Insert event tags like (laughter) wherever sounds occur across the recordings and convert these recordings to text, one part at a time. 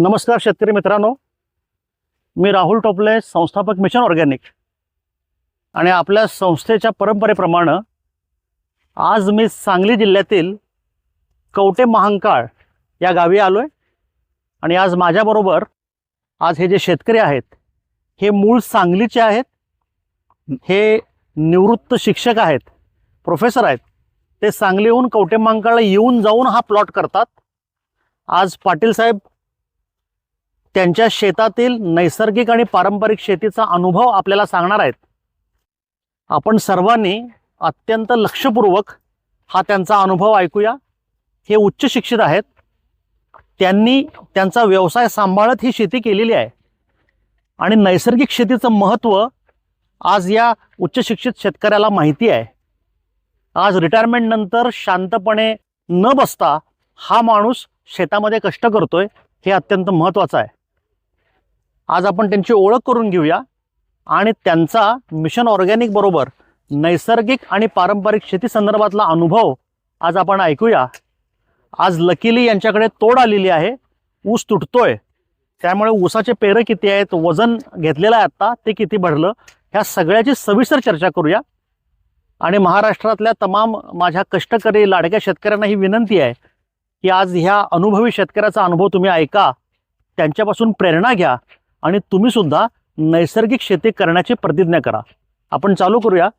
नमस्कार शेतकरी मित्रांनो. मी राहुल टोपले संस्थापक मिशन ऑर्गॅनिक. आणि आपल्या संस्थेच्या परंपरेप्रमाणे आज मी सांगली जिल्ह्यातील कवटे महांकाळ या गावी आलो आहे आणि आज माझ्याबरोबर आज हे जे शेतकरी आहेत हे मूळ सांगलीचे आहेत हे निवृत्त शिक्षक आहेत प्रोफेसर आहेत ते सांगलीहून कवटे महांकाळला येऊन जाऊन हा प्लॉट करतात. आज पाटील साहेब त्यांच्या शेतातील नैसर्गिक आणि पारंपरिक शेतीचा अनुभव आपल्याला सांगणार आहेत. आपण सर्वांनी अत्यंत लक्षपूर्वक हा त्यांचा अनुभव ऐकूया. हे उच्च शिक्षित आहेत. त्यांनी त्यांचा व्यवसाय सांभाळत ही शेती केलेली आहे. आणि नैसर्गिक शेतीचं महत्त्व आज या उच्च शिक्षित शेतकऱ्याला माहिती आहे. आज रिटायरमेंटनंतर शांतपणे न बसता हा माणूस शेतामध्ये कष्ट करतोय हे अत्यंत महत्त्वाचं आहे. आज आपण त्यांची ओळख करून घेऊया. आणि त्यांचा मिशन ऑर्गॅनिक बरोबर नैसर्गिक आणि पारंपरिक शेती संदर्भातला अनुभव आज आपण ऐकूया. आज लकीली यांच्याकडे तोड आलेली आहे. ऊस तुटतोय. त्यामुळे ऊसाचे पेरं किती आहेत वजन घेतलेलं आहे आत्ता ते किती भरलं ह्या सगळ्याची सविस्तर चर्चा करूया. आणि महाराष्ट्रातल्या तमाम माझ्या कष्टकरी लाडक्या शेतकऱ्यांना ही विनंती आहे की आज ह्या अनुभवी शेतकऱ्याचा अनुभव तुम्ही ऐका. त्यांच्यापासून प्रेरणा घ्या. आणि तुम्ही सुद्धा नैसर्गिक शेती करण्याची प्रतिज्ञा करा. आपण चालू करूया.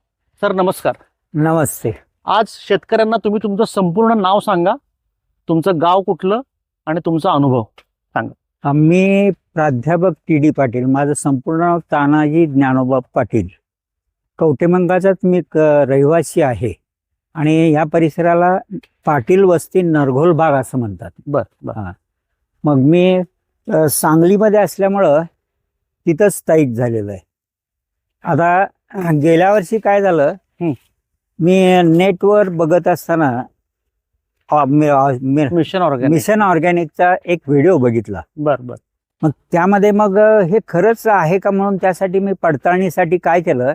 सर नमस्कार. नमस्ते. आज शेतकऱ्यांना तुम्ही तुमचं संपूर्ण नाव सांगा. तुमचं गाव कुठलं आणि तुमचा अनुभव मी प्राध्यापक टी डी पाटील. माझं संपूर्ण नाव तानाजी ज्ञानोबा पाटील. कवटेमंगाचाच मी क- रहिवासी आहे. आणि या परिसराला पाटील वस्ती नरघोल भाग असं म्हणतात. बर मग मी सांगलीमध्ये असल्यामुळं तिथंच स्थायिक झालेलं आहे. आता गेल्या वर्षी काय झालं. मी नेटवर बघत असताना मिशन ऑर्गॅनिक. मिशन ऑर्गॅनिकचा एक व्हिडिओ बघितला. बर बर. मग त्यामध्ये मग हे खरंच आहे का म्हणून त्यासाठी मी पडताळणीसाठी काय केलं.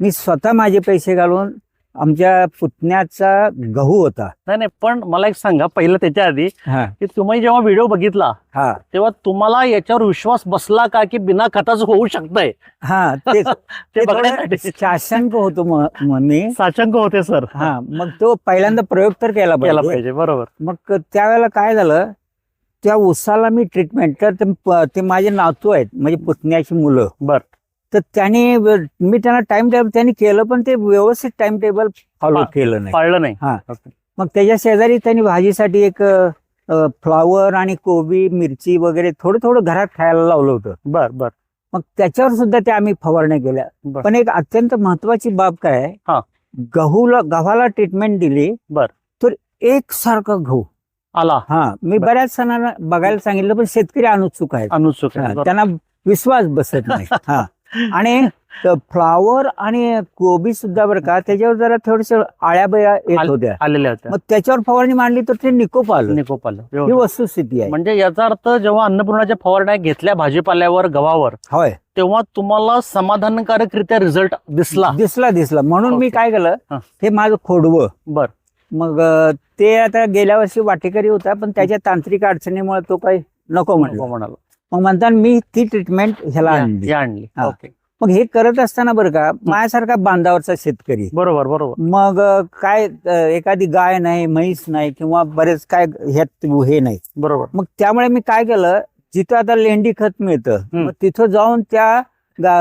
मी स्वतः माझे पैसे घालून आमच्या पुतण्याचा गहू होता. नाही नाही पण मला एक सांगा पहिलं त्याच्या आधी हा. की तुम्ही जेव्हा व्हिडिओ बघितला हा. तेव्हा तुम्हाला याच्यावर विश्वास बसला का की बिना खताचं होऊ शकतंय? हा (laughs) ते ते ते बघण्यासाठी. थोडं शासंक होतो म- म- मी साचंक होते सर. हा मग तो पहिल्यांदा प्रयोग तर केला केला पाहिजे. पाहिजे बरोबर. मग त्यावेळेला काय झालं त्या उसाला मी ट्रीटमेंट तर ते प- ते माझे नातू आहेत म्हणजे पुतण्याची मुलं. बर. तर त्यांनी मी त्यांना टाइम टेबल त्यांनी केलं पण ते व्यवस्थित टाइम टेबल फॉलो. केलं नाही पाळलं नाही हा. मग त्याच्या शेजारी त्यांनी भाजीसाठी एक फ्लावर आणि कोबी मिरची वगैरे थोडं थोडं घरात खायला लावलं होतं बर बर मग त्याच्यावर सुद्धा ते आम्ही फवारण्या केल्या. पण एक अत्यंत महत्वाची बाब काय हा. गहूला गव्हाला ट्रीटमेंट दिली बर. तर एक सारखं गहू आला हा मी. बऱ्याच सणांना बघायला सांगितलं पण शेतकरी अनुत्सुक आहेत अनुत्सुक. त्यांना विश्वास बसत नाही (laughs) हा आणि फ्लावर आणि कोबी सुद्धा बरं का त्याच्यावर जरा थोडस आळ्या बया येत होत्या. आलेल्या होत्या. मग त्याच्यावर फवारणी मांडली तर ते निकोप आलं निकोप आलं ही. वस्तुस्थिती आहे. म्हणजे याचा अर्थ जेव्हा अन्नपूर्णाच्या फवारण्या घेतल्या भाजीपाल्यावर गव्हावर होय. तेव्हा तुम्हाला समाधानकारकरित्या रिझल्ट दिसला. दिसला दिसला. म्हणून मी. काय केलं हा. माझं खोडवं. बर. मग ते आता गेल्या वर्षी वाटेकरी होता पण त्याच्या तांत्रिक अडचणीमुळे तो काही नको म्हणलं. म्हणाला. मग म्हणताना मी ती ट्रीटमेंट ह्याला आणली. आणली. ओके मग हे करत असताना बरं का माझ्यासारखा बांधावरचा शेतकरी. बरोबर बरोबर. मग काय एखादी गाय नाही म्हैस नाही किंवा बरेच काय ह्यात हे नाही. बरोबर. मग त्यामुळे मी काय केलं जिथं आता लेंडी खत मिळतं. मग तिथं जाऊन त्या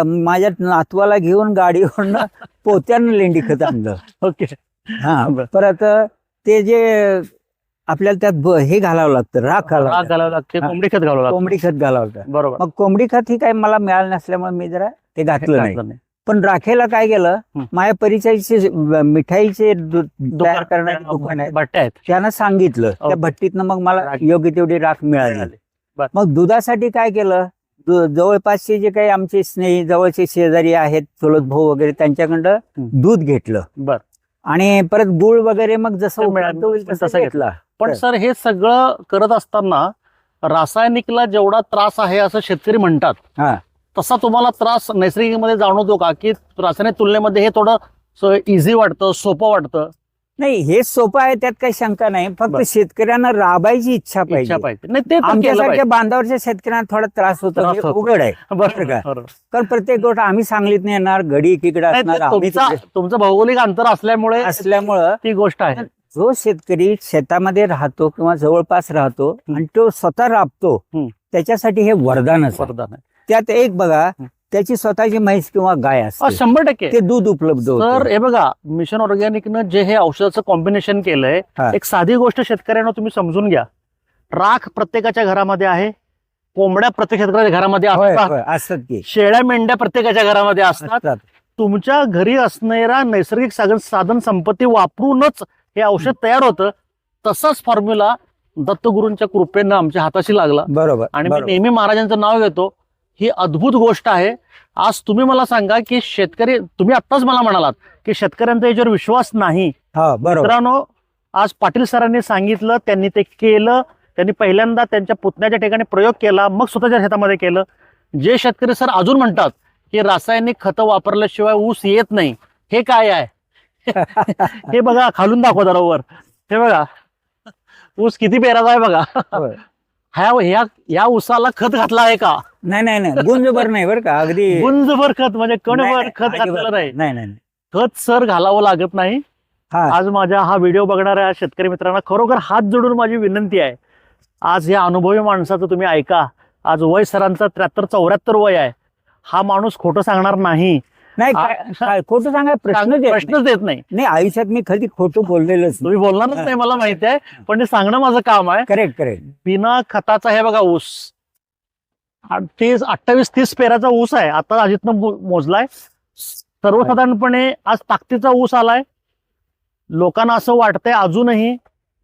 माझ्या नातवाला घेऊन गाडीवरून (laughs) पोत्यानं लेंडी खत आणलं. ओके हा. परत ते जे आपल्याला त्यात ब- हे घालावं लागतं राख घालावं राग लागतं. घालावं लागते हा. कोंबडी खत घालावं लागतं कोंबडी खत घालावं लागतं बरोबर मग कोंबडी खत ही काही मला मिळालं नसल्यामुळे मी जरा ते घातलं नाही घातलं नाही. पण राखेला काय केलं हं. माझ्या परिचयाचे मिठाईचे दु- तयार करणारे दुकान आहे भट्ट्या आहेत त्यांना सांगितलं त्या. भट्टीतनं मग मला राख- योग्य तेवढी राख मिळाली मिळाली. मग दुधासाठी काय केलं दु- जवळपासचे जे काही आमचे स्नेही जवळचे शेजारी आहेत चुलत भाऊ वगैरे त्यांच्याकडं हं. दूध घेतलं बर आणि परत गुळ वगैरे मग जसं मिळालं, होईल तसं घेतला. पण. सर हे सगळं करत असताना रासायनिकला जेवढा त्रास आहे असं शेतकरी म्हणतात हा. तसा तुम्हाला त्रास नैसर्गिकमध्ये जाणवतो का? की रासायनिक तुलनेमध्ये हे थोडं इझी वाटतं सोपं वाटतं. नाही हे सोपं आहे त्यात काही शंका नाही फक्त बरं. शेतकऱ्यांना राबायची इच्छा इच्छा पाहिजे पाहिजे नाही ते तर केलं आमच्यासारख्या पाहिजे. बांधावरच्या शेतकऱ्यांना थोडा त्रास होतो त्रास हे होतो. उघड आहे बरोबर? बरोबर. कारण प्रत्येक गोष्ट आम्ही सांगलीत नाही येणार घडी एकीकडे नाही, असणार ते आम्ही तुमचा तिकडे तुमचं भौगोलिक अंतर असल्यामुळे असल्यामुळं ती गोष्ट आहे जो शेतकरी शेतामध्ये राहतो किंवा जवळपास राहतो आणि तो स्वतः राबतो हम्म. त्याच्यासाठी हे वरदानच आहे. वरदान आहे. त्यात एक बघा. त्याची स्वतःची म्हैस किंवा गाय असते. शंभर टक्के. ते दूध उपलब्ध तर होतं. हे बघा मिशन ऑर्गॅनिकनं जे हे औषधाचं कॉम्बिनेशन केलंय. एक साधी गोष्ट शेतकऱ्यांना तुम्ही समजून घ्या. राख प्रत्येकाच्या घरामध्ये आहे कोंबड्या प्रत्येक शेतकऱ्याच्या घरामध्ये असतात शेळ्या मेंढ्या प्रत्येकाच्या घरामध्ये असतात. तुमच्या घरी असणारा नैसर्गिक साधन साधन संपत्ती वापरूनच हे औषध तयार होतं. तसाच फॉर्म्युला दत्तगुरूंच्या कृपेनं आमच्या हाताशी लागला. बरोबर आणि मी. नेहमी महाराजांचं नाव घेतो ही अद्भुत गोष्ट आहे. आज तुम्ही मला सांगा की शेतकरी तुम्ही आत्ताच मला म्हणालात की शेतकऱ्यांचा याच्यावर विश्वास नाही. हा मित्रांनो आज पाटील सरांनी सांगितलं त्यांनी ते केलं त्यांनी पहिल्यांदा त्यांच्या पुतण्याच्या ठिकाणी प्रयोग केला मग स्वतःच्या शेतामध्ये केलं. जे शेतकरी सर अजून म्हणतात की रासायनिक खतं वापरल्याशिवाय ऊस येत नाही. हे काय आहे? (laughs) हे बघा खालून दाखवा जरा वर. हे बघा. ऊस किती पेराचा आहे बघा. होय. ह्या ह्या या ऊसाला खत घातला आहे का? नाही नाही नाही. गुंजभर नाही बरं का. अगदी गुंजभर खत म्हणजे कणभर खत घातलेलं नाही. नाही नाही. खत सर घालावं लागत नाही. हा. आज माझ्या हा व्हिडिओ बघणाऱ्या शेतकरी मित्रांना. खरोखर हात जोडून माझी विनंती आहे. आज या अनुभवी माणसाचं तुम्ही ऐका. आज वय सरांचं त्र्याहत्तर चौऱ्याहत्तर वय आहे. हा माणूस खोटं सांगणार नाही. नाही काय- काय खोटं सांगाय प्रश्न. प्रश्नच देत नाही. नाही आयुष्यात मी कधी खोटं बोललेलंच तुम्ही बोलणारच नाही मला माहिती आहे. पण ते सांगणं माझं काम आहे. Correct correct. बिना खताचा हे बघा ऊस. आठ- तीस अठ्ठावीस तीस पेराचा ऊस आहे. आता अजितनं मो- मोजलाय. सर्वसाधारणपणे आज ताकदीचा ऊस आलाय. लोकांना असं वाटतंय अजूनही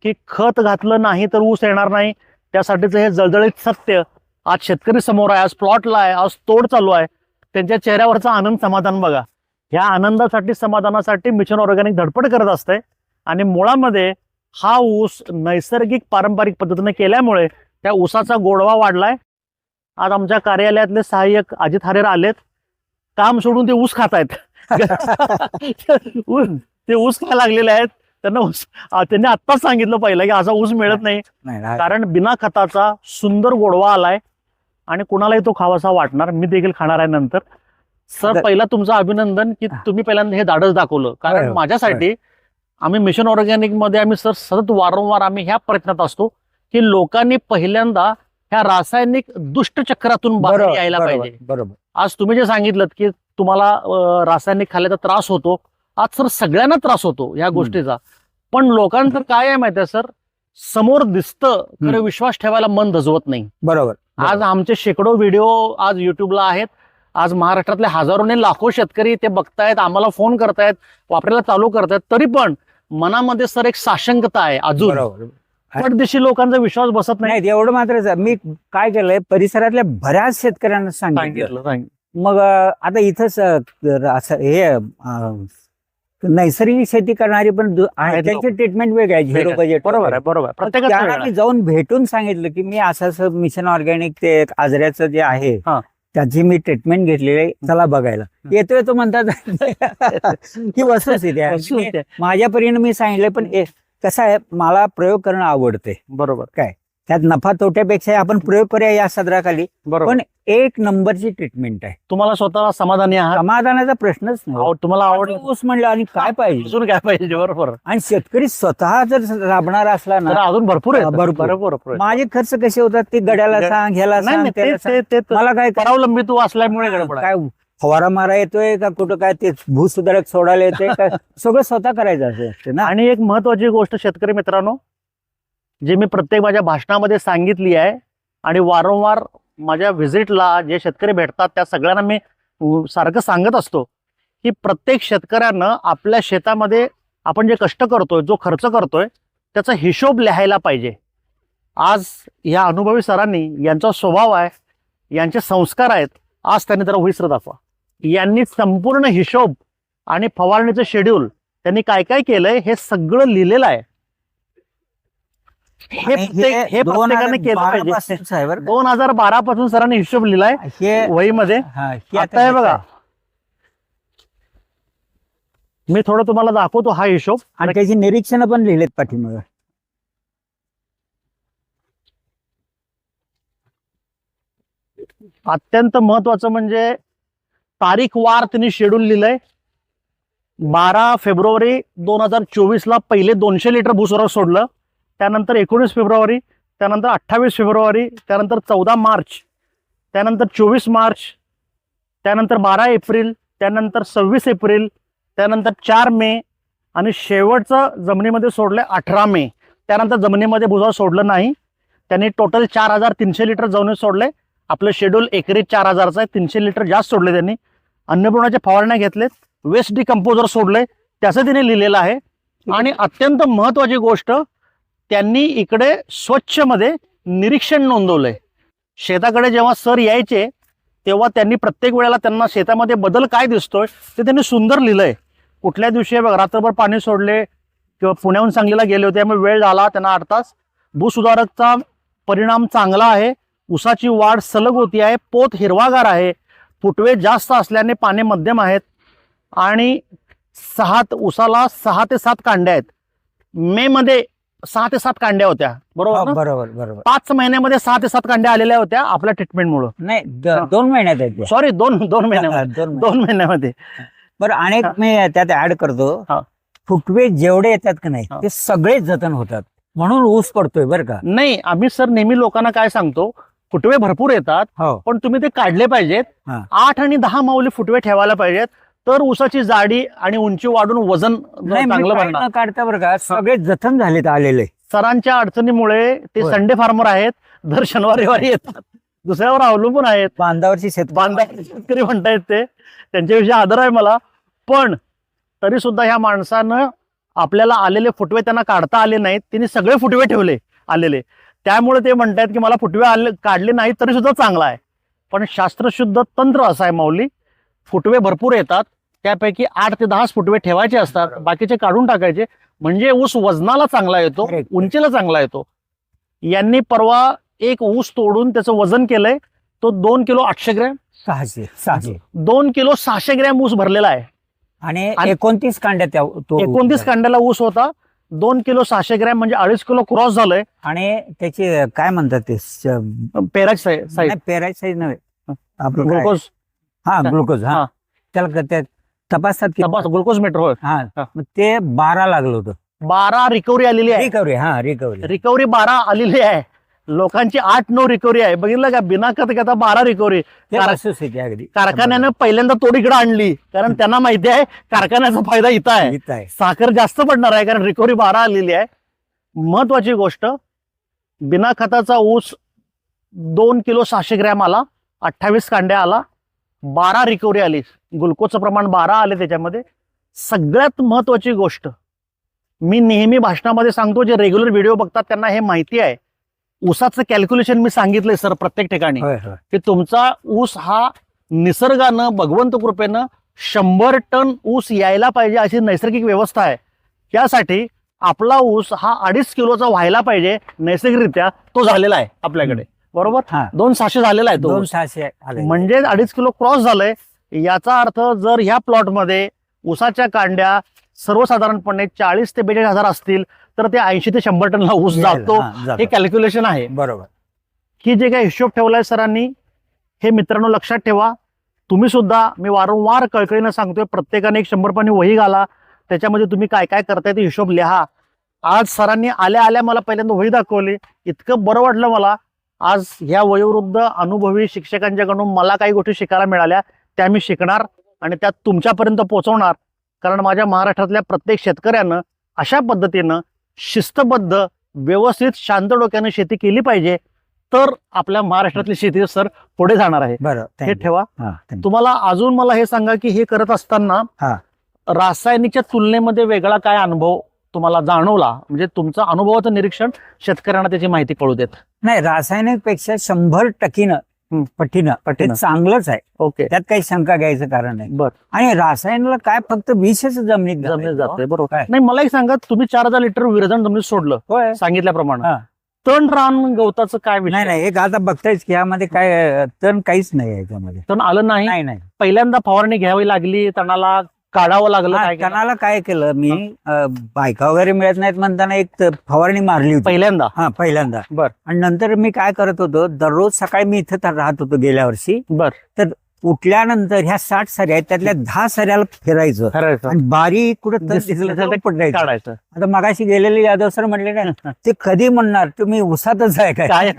की खत घातलं नाही तर ऊस येणार नाही. त्यासाठीचं हे जळजळीत सत्य. आज शेतकरी समोर आहे आज प्लॉटला आहे आज तोड चालू आहे. त्यांच्या चेहऱ्यावरचा आनंद समाधान बघा. ह्या आनंदासाठी समाधानासाठी मिशन ऑर्गॅनिक धडपड करत असते. आणि मुळामध्ये हा ऊस नैसर्गिक पारंपरिक पद्धतीने केल्यामुळे त्या ऊसाचा गोडवा वाढलाय. आज आमच्या कार्यालयातले सहाय्यक अजित हरेर आलेत. काम सोडून ते ऊस खात आहेत ऊस- ते ऊस काय लागलेले आहेत. त्यांना ऊस त्यांनी आत्ताच सांगितलं पहिलं की असा ऊस मिळत नाही. कारण बिना खताचा सुंदर गोडवा आलाय. आणि कुणालाही तो खावासा वाटणार. मी देखील खाणार आहे नंतर. सर पहिला तुमचं अभिनंदन की तुम्ही पहिल्यांदा हे धाडस दाखवलं. कारण होय, माझ्यासाठी आम्ही मिशन ऑर्गॅनिकमध्ये आम्ही सर सतत वारंवार आम्ही ह्या प्रयत्नात असतो की लोकांनी पहिल्यांदा ह्या रासायनिक दुष्टचक्रातून बाहेर बरोबर यायला पाहिजे. बरोबर. आज तुम्ही जे सांगितलं की तुम्हाला रासायनिक खाल्ल्याचा त्रास होतो आज सर सगळ्यांना त्रास होतो ह्या गोष्टीचा. पण लोकांचं काय आहे माहिती आहे सर? समोर दिसतं खरं. विश्वास ठेवायला मन धजवत नाही. बरोबर आज आमचे शेकडो व्हिडिओ आज युट्यूबला आहेत. आज महाराष्ट्रातले हजारोने लाखो शेतकरी ते बघतायत आम्हाला फोन करतायत वापरायला चालू करतायत. तरी पण मनामध्ये सर एक साशंकता आहे अजून. बरोबर पटदिशी लोकांचा विश्वास बसत नाही. नाही एवढं मात्र मी काय केलंय परिसरातल्या बऱ्याच शेतकऱ्यांना सांगितलं. मग अं, आता इथंच अं, हे अं, नैसर्गिक शेती करणारी पण. आहेत त्यांची ट्रीटमेंट वेगळी आहे झिरो बजेट बरोबर आहे बरोबर मी आहे. जाऊन भेटून सांगितलं की मी असं असं मिशन ऑर्गॅनिक ते आजऱ्याचं जे आहे हा. त्याची मी ट्रीटमेंट घेतलेली आहे. चला बघायला. येतोय तो म्हणतात की वस्तुस्थिती आहे. माझ्या परीने मी सांगितलं पण कसं आहे मला प्रयोग करणं आवडते बरोबर. त्यात नफा तोट्यापेक्षा आपण प्रयोग करूया या सदराखाली. बरोबर. पण एक नंबरची ट्रीटमेंट आहे. तुम्हाला स्वतःला समाधानी आहात? समाधानाचा प्रश्नच नाही. आव- तुम्हाला आवड ऊस म्हणलं आणि काय पाहिजे? अजून काय पाहिजे? बरोबर. आणि शेतकरी स्वतः जर राबणार असला तर ना अजून भरपूर आहे भरपूर. आहे. माझे खर्च कसे होतात? ते गड्याला गड- सांग ह्याला नाही सांग नाही, त्याला ते- सांग. ते ते मला काय परावलंबी तू असल्यामुळे गडबड आहे. काय फवारा मारा येतोय का? कुठं काय? ते भूसुधारक सोडायला येतोय का? (laughs) सगळं स्वतः करायचं असं असतं ना. आणि एक महत्वाची गोष्ट शेतकरी मित्रांनो जे मी प्रत्येक माझ्या भाषणामध्ये सांगितली आहे आणि वारंवार माझ्या व्हिजिटला जे शेतकरी भेटतात त्या सगळ्यांना मी सारखं सांगत असतो की प्रत्येक शेतकऱ्यानं आपल्या शेतामध्ये आपण जे कष्ट करतोय जो खर्च करतोय त्याचा हिशोब लिहायला पाहिजे. आज या अनुभवी सरांनी यांचा स्वभाव आहे यांचे संस्कार आहेत आज त्यांनी जरा विसर दाखवा यांनी संपूर्ण हिशोब आणि फवारणीचं शेड्यूल त्यांनी काय काय केलंय हे सगळं लिहिलेलं आहे. हे प्रत्येक- हे दोन प्रत्येकाने हजार केलं बारा पाहिजे. पासूनच आहे बरं का? दोन हजार बारा पासून सरांनी हिशोब लिहिलाय हे वहीमध्ये. हा, हे आता हे बघा. मी थोडं तुम्हाला दाखवतो हा हिशोब. आणि त्याची निरीक्षण पण लिहिलेत पाठीमागं. अत्यंत महत्वाचं म्हणजे तारीख वार त्यांनी शेड्यूल लिहिलंय. बारा फेब्रुवारी दोन हजार चोवीसला पहिले दोनशे लिटर भूसुरा सोडलं. त्यानंतर एकोणीस फेब्रुवारी त्यानंतर अठ्ठावीस फेब्रुवारी त्यानंतर चौदा मार्च त्यानंतर चोवीस मार्च त्यानंतर बारा एप्रिल त्यानंतर सव्वीस एप्रिल त्यानंतर चार मे आणि शेवटचं जमिनीमध्ये सोडलं अठरा मे. त्यानंतर जमिनीमध्ये भुसा सोडलं नाही. त्यांनी टोटल चार हजार तीनशे लिटर जमिनीत सोडले. आपलं शेड्यूल एकरी चार हजारचं आहे. तीनशे लिटर जास्त सोडले त्यांनी. अन्नपूर्णाच्या फवारण्या घेतलेत. वेस्ट डिकम्पोजर सोडले त्याचं तिने लिहिलेलं आहे. आणि अत्यंत महत्वाची गोष्ट त्यांनी इकडे स्वच्छमध्ये निरीक्षण नोंदवलंय. शेताकडे जेव्हा सर यायचे तेव्हा त्यांनी प्रत्येक वेळेला त्यांना शेतामध्ये बदल काय दिसतोय ते त्यांनी सुंदर लिहिलंय. कुठल्या दिवशी बघ रात्रभर पाणी सोडले किंवा पुण्याहून सांगलीला गेले होते त्यामुळे वेळ झाला त्यांना आठ तास. भूसुधारकचा परिणाम चांगला आहे उसाची वाढ सलग होती आहे पोत हिरवागार आहे फुटवे जास्त असल्याने पाने मध्यम आहेत आणि सहा उसाला सहा ते सात कांड्या आहेत. मे मध्ये सहा ते सात कांड्या होत्या बरोबर हो, ना? बरोबर बरोबर पाच महिन्यामध्ये सहा ते सात कांड्या आलेल्या होत्या आपल्या ट्रीटमेंटमुळे नाही द- हा. दोन महिन्यात आहेत. सॉरी दोन दोन महिन्यामध्ये दोन महिन्यात. दोन महिन्यामध्ये बरं अनेक हा. मी त्यात ऍड करतो. फुटवे जेवढे येतात का नाही. ते सगळे जतन होतात म्हणून ऊस पडतोय बरं का नाही आम्ही सर नेहमी लोकांना काय सांगतो फुटवे भरपूर येतात हो पण तुम्ही ते काढले पाहिजेत हा. आठ आणि दहा माऊली फुटवे ठेवायला पाहिजेत तर ऊसाची जाडी आणि उंची वाढून वजन चांगलं बनणार काढता बरं का. सगळे जतन झालेत आलेले. सरांच्या अडचणीमुळे ते होय. संडे फार्मर आहेत दर शनिवार रविवारी येतात. दुसऱ्यावर अवलंबून आहेत. बांधावरची शेत बांधव शेतकरी म्हणतायत ते. त्यांच्याविषयी आदर आहे मला. पण तरी सुद्धा ह्या माणसानं आपल्याला आलेले फुटवे त्यांना काढता आले नाहीत. त्यांनी सगळे फुटवे ठेवले आलेले. त्यामुळे ते म्हणतायत की मला फुटवे आले काढले नाहीत तरी सुद्धा चांगला आहे. पण शास्त्रशुद्ध तंत्र असं आहे माऊली. फुटवे भरपूर येतात. त्यापैकी आठ ते दहाच फुटवे ठेवायचे असतात. बाकीचे काढून टाकायचे. म्हणजे ऊस वजनाला चांगला येतो. उंचीला चांगला येतो. यांनी परवा एक ऊस तोडून त्याचं वजन केलंय. तो दोन किलो आठशे ग्रॅम. सहाशे सहाशे. दोन किलो सहाशे ग्रॅम ऊस भरलेला आहे. आणि एकोणतीस कांड्या त्या तो एकोणतीस कांड्याला ऊस होता. दोन किलो सहाशे ग्रॅम म्हणजे अडीच किलो क्रॉस झालंय. आणि त्याची काय म्हणतात ते पेराच साईज नाही, पेरायचं नव्हे? ग्लुकोज. हा ग्लुकोज हा. त्याला तपासतात की तपास ग्लुकोज मीटर होय. हा हा. मग ते बारा लागलं होतं. बारा रिकव्हरी आलेली आहे. रिकव्हरी हा रिकव्हरी रिकव्हरी बारा आलेली आहे. लोकांची आठ नऊ रिकव्हरी आहे. बघितलं का? बिना खत घेता बारा रिकव्हरी अगदी. कारखान्यानं पहिल्यांदा तोडीकडे आणली. कारण त्यांना माहिती आहे कारखान्याचा फायदा इथं आहे. साखर जास्त पडणार आहे कारण रिकव्हरी बारा आलेली आहे. महत्वाची गोष्ट बिना खताचा ऊस दोन किलो सहाशे ग्रॅम आला अठ्ठावीस कांड्या आला बारा रिकव्हरी आली. ग्लुकोजचं प्रमाण बारा आले त्याच्यामध्ये. सगळ्यात महत्वाची गोष्ट मी नेहमी भाषणामध्ये सांगतो जे रेग्युलर व्हिडिओ बघतात त्यांना हे माहिती आहे. ऊसाचं कॅल्क्युलेशन मी सांगितलंय सर प्रत्येक ठिकाणी. की तुमचा ऊस हा निसर्गानं भगवंत कृपेनं शंभर टन ऊस यायला पाहिजे अशी नैसर्गिक व्यवस्था आहे. त्यासाठी आपला ऊस हा अडीच किलोचा व्हायला पाहिजे नैसर्गिकरित्या तो झालेला आहे आपल्याकडे. बरोबर? हा. दोन सहाशे झालेला आहे तो. दोन. सहाशे म्हणजे अडीच किलो क्रॉस झालंय. याचा अर्थ जर ह्या प्लॉटमध्ये ऊसाच्या कांड्या सर्वसाधारणपणे चाळीस ते बेचाळीस हजार असतील तर ते ऐंशी ते शंभर टनला ऊस जातो. हा. हे कॅल्क्युलेशन आहे. बरोबर. की जे काही हिशोब ठेवलाय सरांनी हे मित्रांनो लक्षात ठेवा. तुम्ही सुद्धा मी वारंवार कळकळीनं सांगतोय प्रत्येकाने एक शंभर पाणी वही घाला. त्याच्यामध्ये तुम्ही काय काय करताय ते हिशोब लिहा. आज सरांनी आल्या आल्या मला पहिल्यांदा वही दाखवली. इतकं बरं वाटलं मला. आज ह्या वयोवृद्ध अनुभवी शिक्षकांच्याकडून मला काही गोष्टी शिकायला मिळाल्या त्या मी शिकणार आणि त्या तुमच्यापर्यंत पोहोचवणार कारण माझ्या महाराष्ट्रातल्या प्रत्येक शेतकऱ्यानं अशा पद्धतीनं शिस्तबद्ध व्यवस्थित शांत डोक्यानं शेती केली पाहिजे तर आपल्या महाराष्ट्रातली शेती सर पुढे जाणार आहे बरं हे. ठेवा. तुम्हाला अजून मला हे सांगा की हे करत असताना. रासायनिकच्या तुलनेमध्ये वेगळा काय अनुभव तुम्हाला जाणवला म्हणजे तुमचं अनुभवाचं निरीक्षण शेतकऱ्यांना त्याची माहिती कळू देत. नाही रासायनिकपेक्षा शंभर टक्कीनं हं. पटीनं पटीनं. चांगलंच आहे. ओके. त्यात काही शंका घ्यायचं कारण नाही. बर. आणि रासायनला काय फक्त विषच जमिनीत जमिनीत. जाते बरोबर. काय? नाही मला एक सांगा तुम्ही चार हजार लिटर विरजण जमिनीत सोडलं होय. सांगितल्याप्रमाणे. हा. तण रान गवताचं काय नाही नाही एक आता बघतायच की यामध्ये काय तण काहीच नाही आहे याच्यामध्ये. तण आलं नाही नाही. पहिल्यांदा फवारणी घ्यावी लागली तणाला काढावं लागलं काय केलं? तणाला काय केलं? मी अ, बायका वगैरे मिळत नाहीत म्हणताना एक त- फवारणी मारली होती. पहिल्यांदा? हा पहिल्यांदा. बर. आणि नंतर मी काय करत होतो? दररोज सकाळी मी इथं तर राहत होतो गेल्या वर्षी. बर. उठल्यानंतर ह्या साठ सऱ्या आहेत त्यातल्या दहा सऱ्याला फिरायचं. आणि बारीक कुठं दिसलं तर पडायचं. काढायचं. आता मगाशी गेलेले यादव सर म्हणले ना ते कधी म्हणणार? तुम्ही उसातच आहे काय? काय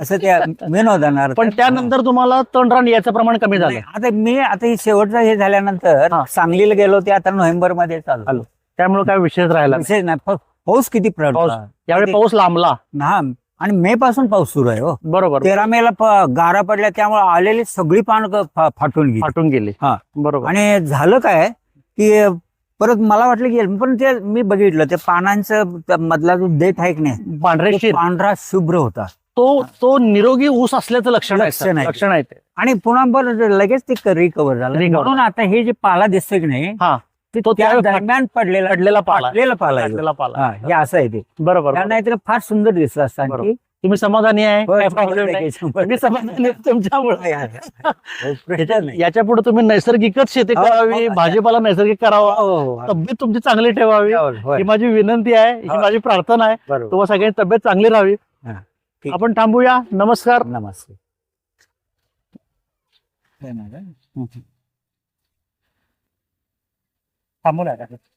असं त्या मेन पण त्यानंतर तुम्हाला तणरान याचं प्रमाण कमी झालं आता मी आता हे शेवटचं हे झाल्यानंतर. सांगलीला गेलो ते आता नोव्हेंबरमध्ये चालू. त्यामुळे काय विशेष राहिला. विशेष नाही. पाऊस किती. पडला यावेळी पाऊस लांबला. हा. आणि मे पासून पाऊस सुरू आहे हो. बरोबर. तेरा मे ला गारा पडल्या त्यामुळे आलेली सगळी पान फाटून गेली. फाटून गेली. हा. बरोबर. आणि झालं काय की परत मला वाटलं की पण ते मी बघितलं ते पानांचं मधला जो देठ आहे की नाही पांढरे शीर. पांढरा शुभ्र होता. तो तो निरोगी ऊस असल्याचं लक्षण आहे लक्षण आहे. आणि पुन्हा बरं लगेच ते रिकवर झालं. म्हणून आता हे जे पाला दिसतोय की नाही ते त्या दरम्यान पडलेला पडलेला पाला. पाला. पडलेला पाला. हा, हे असं आहे ते. बरोबर त्यांना फार सुंदर दिसलं असतं बरोबर. आणखी. तुम्ही समाधानी आहे? मी समाधानी तुमच्यामुळे. नाही. याच्यापुढे तुम्ही नैसर्गिकच शेती हो, करावी हो. भाजीपाला नैसर्गिक करावा. हो, हो, हो. तब्येत तुमची चांगली ठेवावी. ही माझी विनंती आहे ही हो. माझी प्रार्थना आहे. तुम्हाला सगळ्यांची तब्येत चांगली राहावी. हा. आपण थांबूया. नमस्कार. नमस्ते थांबूया